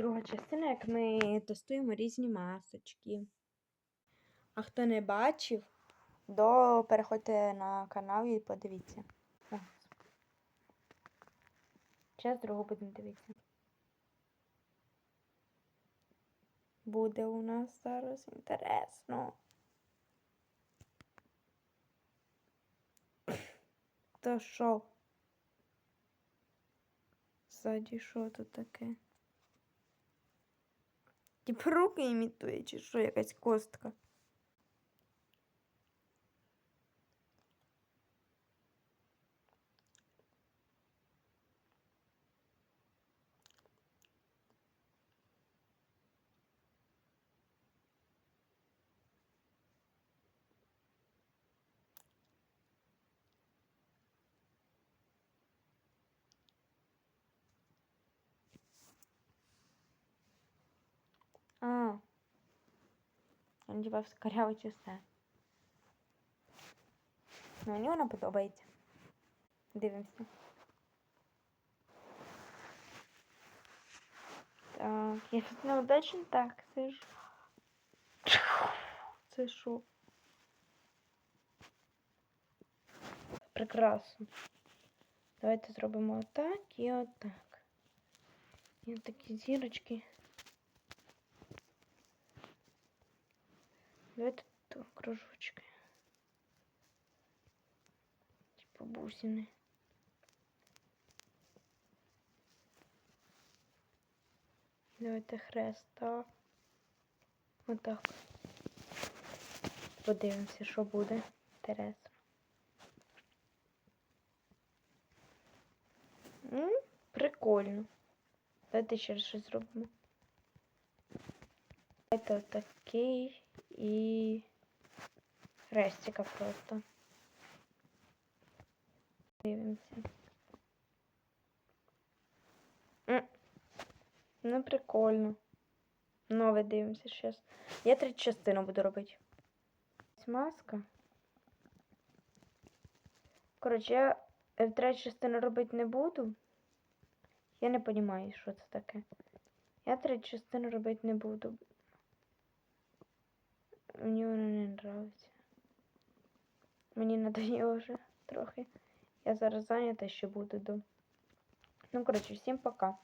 друга частина, як ми тестуємо різні масочки. А хто не бачив, то переходьте на канал і подивіться. Зараз другу будемо дивитися. Буде у нас зараз інтересно. То що? Ззаді що тут таке? Типу руки імітує, чи що якась костка? А. Він типа вскоряв чи все. Ну, мені вона подобається. Дивимося. Так, я тут неудачно так, ж. Це що? Прекрасно. Давайте зробимо отак і отак. І такі зірочки. Давайте тут кружочки. Типа бусины. Давайте хрест, так. Отак. Подивимося, що буде. Інтересно. М, Прикольно. Давайте ще щось зробимо. Давайте отакий і хрестика просто. Дивимося. Ну, прикольно. Нове дивимося зараз. Я третю частину буду робити. Маска. Коротше, я е, третю частину робити не буду. Я не розумію, що це таке. Я третю частину робити не буду. Мені вона не нравиться. Мені надоїло вже трохи. Я зараз зайнята ще буду. Ну, коротше, всім пока.